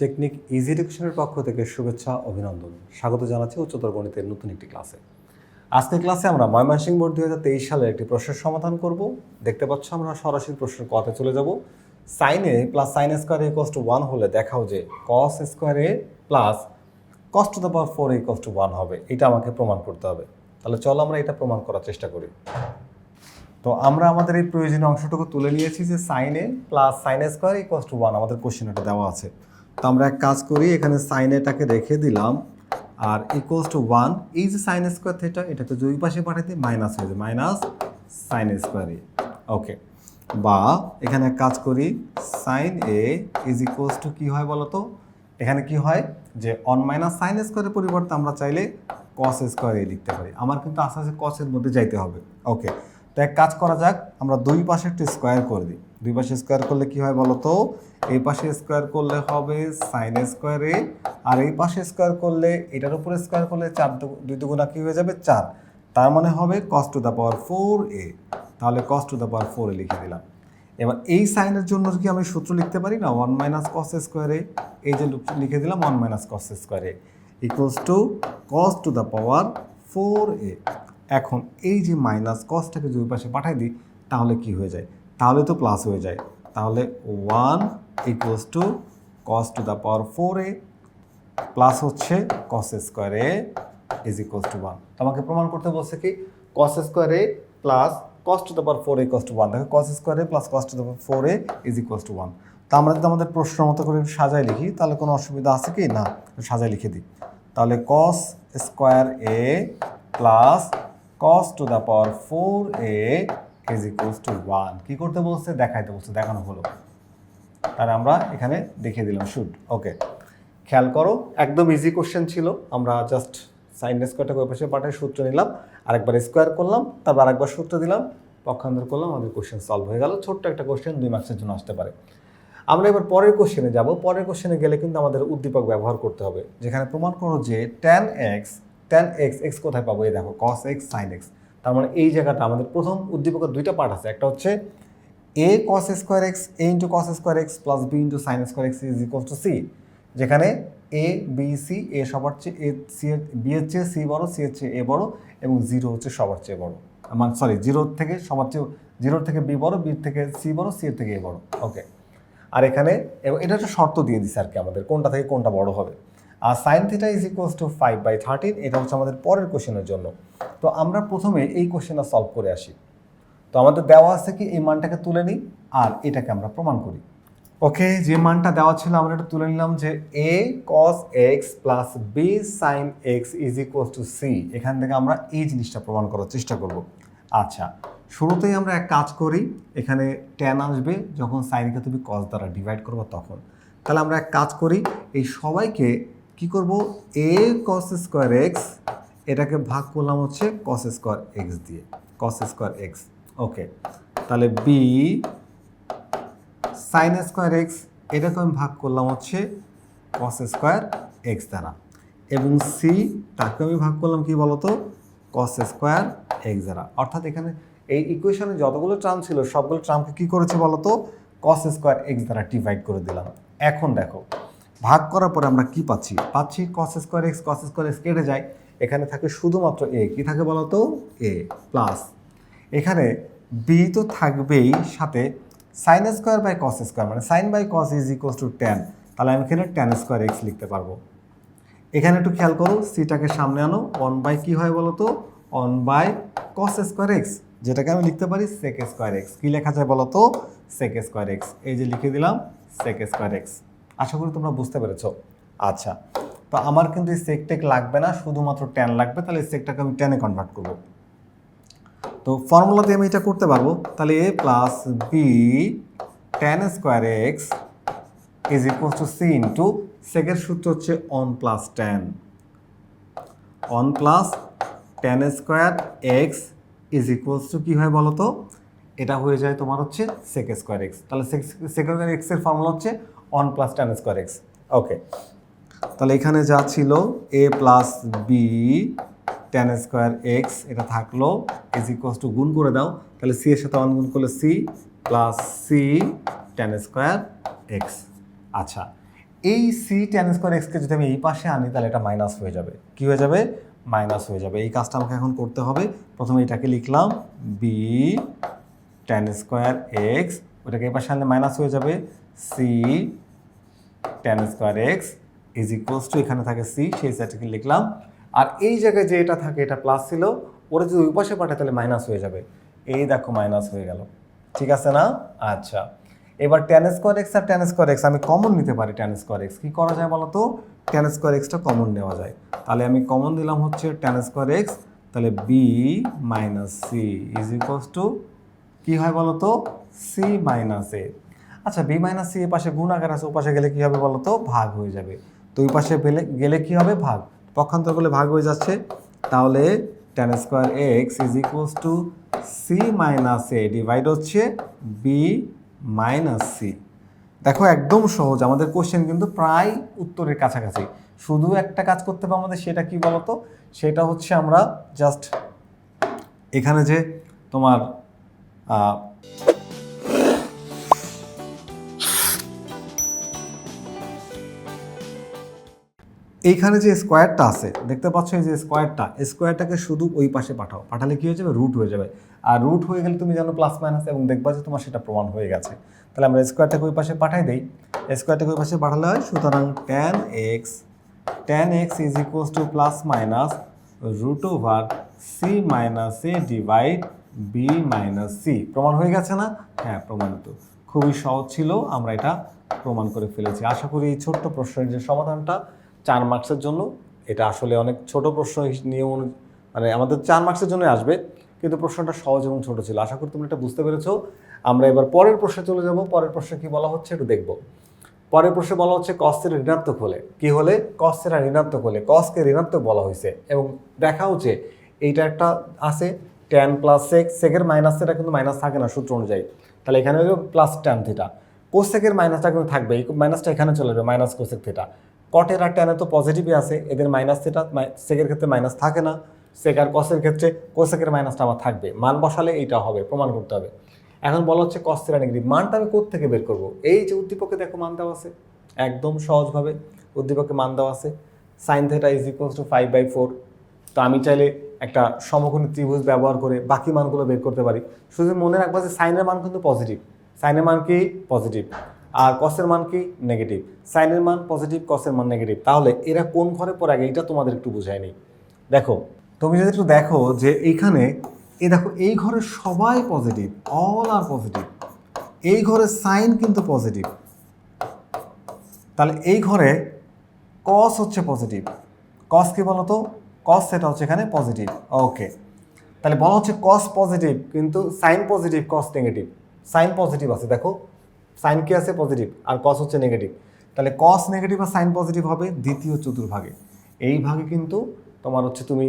Technique easy এডুকেশনের পক্ষ থেকে শুভেচ্ছা, অভিনন্দন। স্বাগত জানাচ্ছি উচ্চতর গণিতের নতুন একটি ক্লাসে। আজকের ক্লাসে আমরা ময়মনসিংহ বোর্ড দুই হাজার তেইশ সালের একটি প্রশ্নের সমাধান করব। দেখতে পাচ্ছ আমরা সরাসরি প্রশ্নের কথা চলে যাব। সাইনে A plus sine square A to one হলে দেখাও যে cos square A plus cos to the power four A to one হবে। এটা আমাকে প্রমাণ করতে হবে। তাহলে চলো আমরা এটা প্রমাণ করার চেষ্টা করি। তো আমরা আমাদের এই প্রয়োজনীয় অংশটুকু তুলে নিয়েছি যে sine A plus sine square equals to one আমাদের কোশ্চেন এটা দেওয়া আছে। তো আমরা এক কাজ করি, এখানে সাইন এটাকে রেখে দিলাম। আর ইকোয়াস টু ওয়ান এই যে সাইন স্কোয়ার থেটা এটাকে দুই পাশে পাঠাতে মাইনাস হয়ে যায় minus sine square A okay বা এখানে এক কাজ করি sine A is equals to কী হয় বলো তো? এখানে কি হয় যে অন মাইনাস সাইন স্কোয়ারের পরিবর্তে আমরা চাইলে কস স্কোয়ার এ লিখতে পারি। আমার কিন্তু আস্তে আস্তে কসের মধ্যে যাইতে হবে। ওকে তো এক কাজ করা যাক, আমরা দুই পাশে একটু স্কোয়ার করে দিই। দুই পাশে স্কোয়ার করলে কি হয় বলো তো? এই পাশে স্কোয়ার করলে হবে সাইন স্কোয়ার এ আর এই পাশে স্কোয়ার করলে, এটার উপরে স্কোয়ার করলে চার দুই দুগুণা কি হয়ে যাবে? চার। তার মানে হবে cos to the power four A তাহলে cos to the power four A লিখে দিলাম। এবার এই সাইনের জন্য কি আমি সূত্র লিখতে পারি না? ওয়ান মাইনাস কস স্কোয়ারে এই যে লিখে দিলাম ওয়ান মাইনাস কস স্কোয়ারে equals to cos to the power four A এখন এই যে মাইনাস কসটাকে যদি পাশে পাঠাই দিই, তাহলে কি হয়ে যায়? তাহলে তো প্লাস হয়ে যায়। তাহলে one equals to cos to the power four A plus হচ্ছে cos square A is equals to one তোমাকে প্রমাণ করতে বলছে কি? Cos square A plus cos to the power four A cos to one দেখো কস স্কোয়ারে plus cos to the power four A is equals to one তা আমরা যদি আমাদের প্রশ্ন মতো করে সাজায় লিখি, তাহলে কোনো অসুবিধা আছে কি? না সাজায় লিখে দিই। তাহলে cos square A plus to the power four A is equals to one কী করতে বলছে? দেখাইতে বলছে, দেখানো হলো। তাহলে আমরা এখানে দেখিয়ে দিলাম শুট ওকে খেয়াল করো, একদম ইজি কোশ্চেন ছিল। আমরা জাস্ট সাইন স্কোয়ারটাকে ওই পাশে পাঠায়, সূত্র নিলাম, আরেকবার স্কোয়ার করলাম, তারপর আরেকবার সূত্র দিলাম, পক্ষান্তর করলাম, আমাদের কোশ্চেন সলভ হয়ে গেল। ছোট্ট একটা কোশ্চেন দুই মার্কসের জন্য আসতে পারে। আমরা এবার পরের কোশ্চেনে যাব। পরের কোশ্চেনে গেলে কিন্তু আমাদের উদ্দীপক ব্যবহার করতে হবে। যেখানে প্রমাণ করো যে tan x tan x x কোথায় পাবো? এই দেখো কস এক্স সাইন এক্স তার মানে এই জায়গাটা, আমাদের প্রথম উদ্দীপকের দুইটা পার্ট আছে। একটা হচ্ছে A cos square x A into cos square x plus B into sine square x is equal to C যেখানে এ বি সি এ সবার চেয়ে এ সি এর বি এর চেয়ে সি বড় সি এর চেয়ে এ বড় এবং জিরো হচ্ছে সবার চেয়ে বড়। মানে সরি জিরোর থেকে সবার চেয়ে জিরোর থেকে বি বড় বি থেকে সি বড় সি এর থেকে এ বড়। ওকে আর এখানে এটা একটা শর্ত দিয়ে দিছে আর কি আমাদের, কোনটা থেকে কোনটা বড় হবে। আর sine theta is equals to five by thirteen এটা হচ্ছে আমাদের পরের কোশ্চেনের জন্য। তো আমরা প্রথমে এই কোশ্চেনটা সলভ করে আসি। তো আমাদের দেওয়া আছে কি, এই মানটাকে তুলে নিই আর এটাকে আমরা প্রমাণ করি। ওকে যে মানটা দেওয়া ছিল, আমরা এটা তুলে নিলাম যে A cos x plus B sine x is equal to C এখান থেকে আমরা এই জিনিসটা প্রমাণ করার চেষ্টা করব। আচ্ছা শুরুতেই আমরা এক কাজ করি, এখানে ট্যান আসবে, যখন সাইনকে তুমি কস দ্বারা ডিভাইড করব তখন। তাহলে আমরা এক কাজ করি, এই সবাইকে কি করব? এ কস স্কোয়ার এক্স এটাকে ভাগ করলাম হচ্ছে কস স্কোয়ার এক্স দিয়ে। কস স্কোয়ার এক্স ওকে তাহলে বি সাইন স্কোয়ার এক্স এটাকে আমি ভাগ করলাম হচ্ছে কস স্কোয়ার এক্স দ্বারা। এবং সি তাকে আমি ভাগ করলাম কি বলতো? কস স্কোয়ার এক্স দ্বারা। অর্থাৎ এখানে এই ইকুয়েশনে যতগুলো ট্রাম ছিল, সবগুলো ট্রামকে কি করেছে বলতো? কস স্কোয়ার এক্স দ্বারা ডিভাইড করে দিলাম। এখন দেখো ভাগ করার পরে আমরা কি পাচ্ছি? পাচ্ছি cos square x cos square x কেটে যায়। এখানে থাকে শুধুমাত্র এ কি থাকে বলতো? এ প্লাস এখানে বি তো থাকবেই সাথে sine square by cos square মানে sine by cos is equal to tan তাহলে আমি এখানে টেন স্কোয়ার এক্স লিখতে পারব। এখানে একটু খেয়াল করো সিটাকে সামনে আনো ওয়ান বাই কী হয় বলো তো one by cos square x যেটাকে আমি লিখতে পারি সেক স্কোয়ার এক্স কী লেখা যায় বলো তো সেক স্কোয়ার এক্স এই যে লিখে দিলাম সেক স্কোয়ার এক্স আশা করি তোমরা বুঝতে পেরেছ। আচ্ছা তো আমার কিন্তু এই সেক টেক লাগবে না, শুধুমাত্র টেন লাগবে, তাহলে এই সেকটাকে আমি টেনে কনভার্ট করব। তো ফর্মুলা দিয়ে আমি এটা করতে পারব, তাহলে A plus B tan square x is equal to C into সেকের সূত্র হচ্ছে one plus tan one plus tan square x is equals to কী হয় বলো তো এটা হয়ে যায় তোমার হচ্ছে সেক স্কোয়ার এক্স তাহলে সেক স্কোয়ার এক্সের ফর্মুলা হচ্ছে one plus tan square x okay তাহলে এখানে যা ছিল A plus B tan square x এটা থাকল ইজ ইকুয়ালস টু গুণ করে দাও, তাহলে সি এর সাথে ওয়ান গুণ করলে C plus C tan square x আচ্ছা এই সি টেন স্কোয়ার এক্সকে যদি আমি এই পাশে আনি, তাহলে এটা মাইনাস হয়ে যাবে। কি হয়ে যাবে? মাইনাস হয়ে যাবে। এই কাজটা আমাকে এখন করতে হবে। প্রথমে এটাকে লিখলাম বি টেন স্কোয়ার এক্স ওটাকে এই পাশে আনলে মাইনাস হয়ে যাবে C tan square x is equals to এখানে থাকে সি সেই সেটাকে লিখলাম। আর এই জায়গায় যে এটা থাকে, এটা প্লাস ছিল, ওরা যদি ওই পাশে পাঠায়, তাহলে মাইনাস হয়ে যাবে। এই দেখো মাইনাস হয়ে গেল। ঠিক আছে না? আচ্ছা। এবার টেন স্কোয়ার এক্স আর টেন স্কোয়ার এক্স আমি কমন নিতে পারি টেন স্কোয়ার এক্স কী করা যায় বলো তো টেন স্কোয়ার এক্সটা কমন নেওয়া যায়। তাহলে আমি কমন দিলাম হচ্ছে টেন স্কোয়ার এক্স তাহলে B minus C is equals to কী হয় বলো তো সি মাইনাস এ আচ্ছা বি মাইনাস সি এর পাশে গুণ আকার আছে ও পাশে গেলে কী হবে বলো তো ভাগ হয়ে যাবে। তো ওই পাশে গেলে গেলে কী হবে? ভাগ। পক্ষান্তর করলে ভাগ হয়ে যাচ্ছে। তাহলে tan square x is equals to C minus A divide হচ্ছে বি মাইনাস সি দেখো, একদম সহজ। আমাদের কোশ্চেন কিন্তু প্রায় উত্তরের কাছাকাছি। শুধু একটা কাজ করতে হবে আমাদের, সেটা কি বলতো? সেটা হচ্ছে আমরা জাস্ট এখানে যে তোমার এইখানে যে স্কোয়ারটা আছে, দেখতে পাচ্ছ এই যে স্কোয়ারটা, স্কোয়ারটাকে শুধু ওই পাশে পাঠাও। পাঠালে কি হয়ে যাবে? রুট হয়ে যাবে। আর রুট হয়ে গেলে তুমি জানো প্লাস মাইনাস এবং দেখবা যে তোমার সেটা প্রমাণ হয়ে গেছে। তাহলে আমরা স্কোয়ারটাকে ওই পাশে পাঠাই দিই। স্কোয়ারটাকে ওই পাশে পাঠালে হয়, সুতরাং tan x tan x is equals to plus minus root over C minus A divide B minus C প্রমাণ হয়ে গেছে না? হ্যাঁ প্রমাণিত। খুবই সহজ ছিল, আমরা এটা প্রমাণ করে ফেলেছি। আশা করি এই ছোট্ট প্রশ্নের যে সমাধানটা চার মার্কসের জন্য, এটা আসলে অনেক ছোট প্রশ্ন নিয়ম মানে আমাদের চার মার্কসের জন্য আসবে, কিন্তু প্রশ্নটা সহজ এবং ছোট ছিল। আশা করি তোমরা এটা বুঝতে পেরেছ। আমরা এবার পরের প্রশ্নে চলে যাব। পরের প্রশ্নে কি বলা হচ্ছে একটু দেখব। পরের প্রশ্নে বলা হচ্ছে কস্টের ঋণাত্মক হলে। কি হলে? কস্টের ঋণাত্মক হলে। কসকে ঋণাত্মক বলা হয়েছে। এবং দেখা হচ্ছে এইটা একটা আছে টেন প্লাস সেক সেকের মাইনাস এটা কিন্তু মাইনাস থাকে না সূত্র অনুযায়ী। তাহলে এখানে প্লাস টেন থিটা কোসেকের মাইনাসটা কিন্তু থাকবে। এই মাইনাসটা এখানে চলে যাবে মাইনাস কোসেক থিটা কটের আর টেনে তো পজিটিভই আছে, এদের মাইনাস থিটা সেকের ক্ষেত্রে মাইনাস থাকে না সেক আর কসের ক্ষেত্রে কোসেকের মাইনাসটা আমার থাকবে। মান বসালে এইটা হবে, প্রমাণ করতে হবে। এখন বলা হচ্ছে কস নেগেটিভ মানটা আমি থেকে বের করব? এই যে উদ্দীপকে দেখো মান দেওয়া আছে, একদম সহজভাবে উদ্দীপকে মান দেওয়া আছে sine theta is equals to five by four তো আমি চাইলে একটা সমকোণী ত্রিভুজ ব্যবহার করে বাকি মানগুলো বের করতে পারি। শুধু মনে রাখবা যে সাইনের মান কিন্তু পজিটিভ সাইনের মান কি পজিটিভ আর কসের মান কি? নেগেটিভ সাইনের মান পজিটিভ কসের মান নেগেটিভ তাহলে এরা কোন ঘরে পড়ে আগে? এটা তোমাদের একটু বুঝায় নি দেখো, তুমি যদি একটু দেখো যে এইখানে, এই দেখো, এই ঘরে সবাই পজিটিভ অল আর পজিটিভ এই ঘরে সাইন কিন্তু পজিটিভ তাহলে এই ঘরে কস হচ্ছে পজিটিভ কস কি বলতো? কস সেটা হচ্ছে এখানে পজিটিভ ওকে তাহলে বলা হচ্ছে কস পজিটিভ কিন্তু sine positive cos negative sine positive আছে, দেখো। সাইন কি আছে? পজিটিভ আর কস হচ্ছে নেগেটিভ তাহলে কস নেগেটিভ আর সাইন পজিটিভ হবে দ্বিতীয় চতুর্ভাগে। এই ভাগে কিন্তু তোমার হচ্ছে তুমি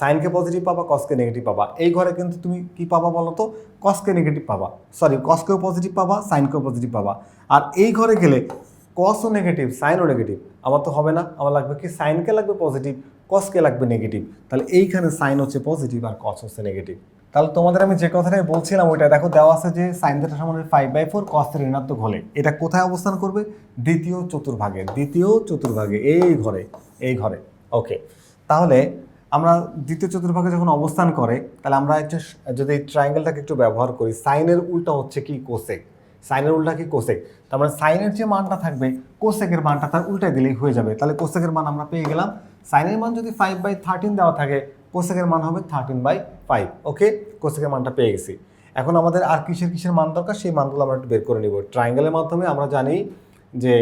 সাইনকে পজিটিভ পাবা কসকে নেগেটিভ পাবা। এই ঘরে কিন্তু তুমি কি পাবা বলো তো? কসকে নেগেটিভ পাবা। সরি কসকেও পজিটিভ পাবা সাইনকেও পজিটিভ পাবা। আর এই ঘরে গেলে কসও নেগেটিভ সাইনও নেগেটিভ আমার তো হবে না, আমার লাগবে কি? সাইনকে লাগবে পজিটিভ কসকে লাগবে নেগেটিভ তাহলে এইখানে সাইন হচ্ছে পজিটিভ আর কস হচ্ছে নেগেটিভ তাহলে তোমাদের আমি যে কথাটাই বলছিলাম, ওইটা দেখো দেওয়া আছে যে সাইন থেটা সমান ফাইভ বাই ফোর কস এর ঋণাত্মক হলে। এটা কোথায় অবস্থান করবে? দ্বিতীয় চতুর্ভাগে। দ্বিতীয় চতুর্ভাগে, এই ঘরে এই ঘরে। ওকে তাহলে আমরা দ্বিতীয় চতুর্ভাগে যখন অবস্থান করে, তাহলে আমরা একটা যদি ট্রায়াঙ্গেলটাকে একটু ব্যবহার করি সাইনের উল্টা হচ্ছে কি? কোসেক সাইনের উল্টা কি? কোসেক তার মানে সাইনের যে মানটা থাকবে কোসেকের মানটা তার উল্টায় দিলেই হয়ে যাবে। তাহলে কোসেকের মান আমরা পেয়ে গেলাম। সাইনের মান যদি ফাইভ বাই থার্টিন দেওয়া থাকে কোসেকের মান হবে থার্টিন বাই ফাইভ ওকে কোসেকের মানটা পেয়ে গেছি। এখন আমাদের আর কিসের কিসের মান দরকার? সেই মানগুলো আমরা একটু বের করে নিব। ট্রায়াঙ্গেলের মাধ্যমে আমরা জানি যে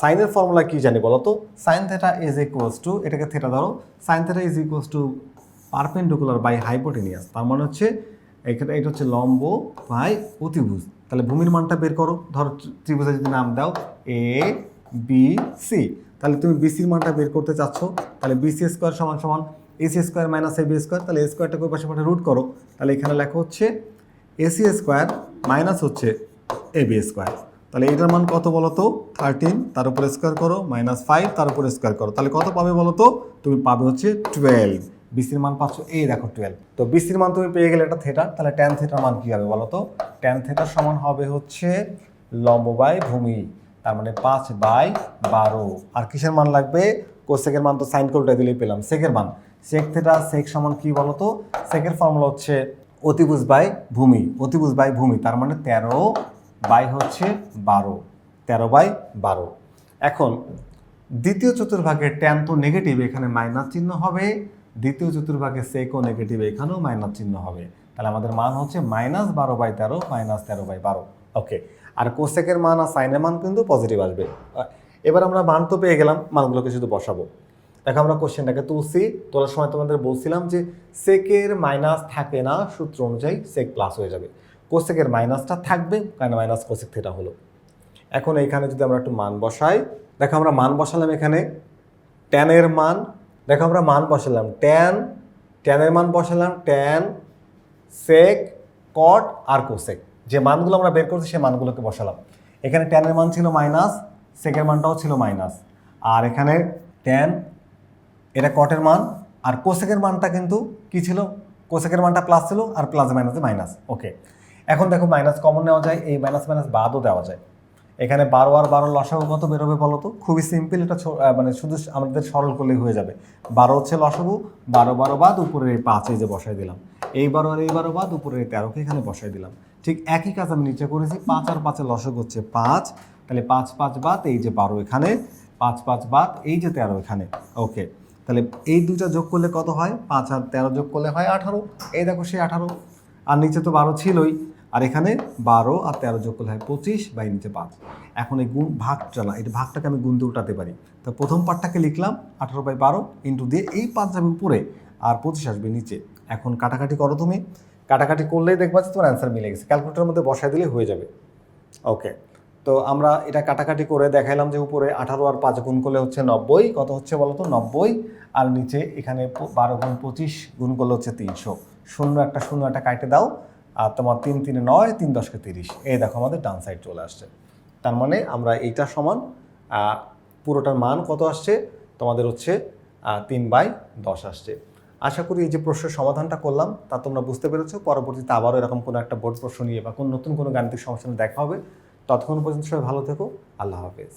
সাইনের ফর্মুলা কি জানি বলো তো? Sine theta is equals to এটাকে থেটা ধরো। Sine theta is equals to perpendicular by hypotenuse তার মানে হচ্ছে এখানে এটা হচ্ছে লম্ব বাই অতিভুজ। তাহলে ভূমির মানটা বের করো। ধরো ত্রিভুজের যদি নাম দাও এ বি সি তাহলে তুমি বিসির মানটা বের করতে চাচ্ছ। তাহলে বিসি স্কোয়ার সমান সমান AC square minus A B square, তাহলে এ স্কোয়ারটাকে পাশে পাশে রুট করো। তাহলে এখানে লেখা হচ্ছে এসি স্কোয়ার মাইনাস হচ্ছে এ বি স্কোয়ার। তাহলে এটার মান কত বলো তো থার্টিন তার উপরে স্কোয়ার করো, মাইনাস ফাইভ তার উপরে স্কোয়ার করো। তাহলে কত পাবে বলো তো তুমি পাবে হচ্ছে টুয়েলভ বিসির মান পাচ্ছ এই দেখো টুয়েলভ তো বিসির মান তুমি পেয়ে গেলে এটা থেটা তাহলে ট্যান থেটার মান কী হবে বলো তো ট্যান থেটার সমান হবে হচ্ছে লম্ব বাই ভূমি, তার মানে পাঁচ বাই বারো। আর কিসের মান লাগবে? কোসেকের মান তো সাইন কোলটা দিলেই পেলাম। সেকের মান। সেক থেটা সেক সমান কি বলতো? সেকের ফর্মুলা হচ্ছে অতিভুজ বাই ভূমি। অতিভুজ বাই ভূমি, তার মানে তেরো বাই হচ্ছে বারো। তেরো বাই বারো। এখন, দ্বিতীয় চতুর্ভাগের ট্যান তো নেগেটিভ এখানে মাইনাস চিহ্ন হবে। দ্বিতীয় চতুর্ভাগের সেকও নেগেটিভ এখানেও মাইনাস চিহ্ন হবে। তাহলে আমাদের মান হচ্ছে মাইনাস বারো বাই তেরো মাইনাস তেরো বাই বারো। ওকে আর কোসেকের মান আর সাইনের মান কিন্তু পজিটিভ আসবে। এবার আমরা মান তো পেয়ে গেলাম, মানগুলোকে শুধু বসাবো। দেখো আমরা কোশ্চেনটাকে তুলছি। তোলার সময় তোমাদের বলছিলাম যে সেকের মাইনাস থাকে না, সূত্র অনুযায়ী সেক প্লাস হয়ে যাবে। কোসেকের মাইনাসটা থাকবে, কারণ মাইনাস কোসেক থেটা হলো। এখন এইখানে যদি আমরা একটু মান বসাই, দেখো আমরা মান বসালাম এখানে ট্যানের মান। দেখো আমরা মান বসালাম ট্যান ট্যানের মান বসালাম ট্যান সেক কট আর কোসেক যে মানগুলো আমরা বের করছি, সেই মানগুলোকে বসালাম। এখানে ট্যানের মান ছিল মাইনাস সেকের মানটাও ছিল মাইনাস আর এখানে ট্যান এটা কটের মান, আর কোসেকের মানটা কিন্তু কি ছিল? কোসেকের মানটা প্লাস ছিল আর প্লাস মাইনাসে মাইনাস ওকে এখন দেখো মাইনাস কমন নেওয়া যায়, এই মাইনাস মাইনাস বাদও দেওয়া যায়। এখানে বারো আর বারো লসাগু কত বেরোবে বলো তো? খুবই সিম্পল এটা মানে শুধু আমাদের সরল করলেই হয়ে যাবে। বারো হচ্ছে লসাগু, বারো বারো বাদ, উপরের এই পাঁচ এই যে বসাই দিলাম। এই বারো আর এই বারো বাদ, উপরের এই তেরোকে এখানে বসাই দিলাম। ঠিক একই কাজ আমি নিচে করেছি, পাঁচ আর পাঁচের লসাগু হচ্ছে পাঁচ, তাহলে পাঁচ পাঁচ বাদ, এই যে বারো এখানে, পাঁচ পাঁচ বাদ, এই যে তেরো এখানে ওকে তাহলে এই দুইটা যোগ করলে কত হয়? পাঁচ আর তেরো যোগ করলে হয় আঠারো। এই দেখো সেই আঠারো। আর নিচে তো বারো ছিলই। আর এখানে বারো আর তেরো যোগ করলে হয় পঁচিশ বাই নিচে পাঁচ। এখন এই গুণ ভাগটা না, এই ভাগটাকে আমি গুণ দিয়ে উঠাতে পারি। তো প্রথম পার্টটাকে লিখলাম, আঠারো বাই বারো ইন্টু দিয়ে এই পাঁচ যাবে উপরে আর পঁচিশ আসবে নিচে। এখন কাটাকাটি করো তুমি। কাটাকাটি করলেই দেখবা যে তোমার অ্যান্সার মিলে গেছে। ক্যালকুলেটারের মধ্যে বসাই দিলে হয়ে যাবে। ওকে তো আমরা এটা কাটাকাটি করে দেখাইলাম যে উপরে আঠারো আর পাঁচ গুণ করলে হচ্ছে নব্বই। কত হচ্ছে বলো তো নব্বই। আর নিচে এখানে বারো গুণ পঁচিশ গুণ করলে হচ্ছে তিনশো। শূন্য একটা শূন্য একটা কাটে দাও। আর তোমার তিন তিনে নয়, তিন দশকে তিরিশ। এই দেখো আমাদের ডান সাইড চলে আসছে। তার মানে আমরা এইটা সমান পুরোটার মান কত আসছে? তোমাদের হচ্ছে তিন বাই দশ আসছে। আশা করি এই যে প্রশ্নের সমাধানটা করলাম, তা তোমরা বুঝতে পেরেছ। পরবর্তীতে আবারও এরকম কোনো একটা বোর্ড প্রশ্ন নিয়ে বা কোনো নতুন কোনো গাণিতিক সমস্যা দেখা হবে। ততক্ষণ পর্যন্ত সবাই ভালো থেকো। আল্লাহ হাফেজ।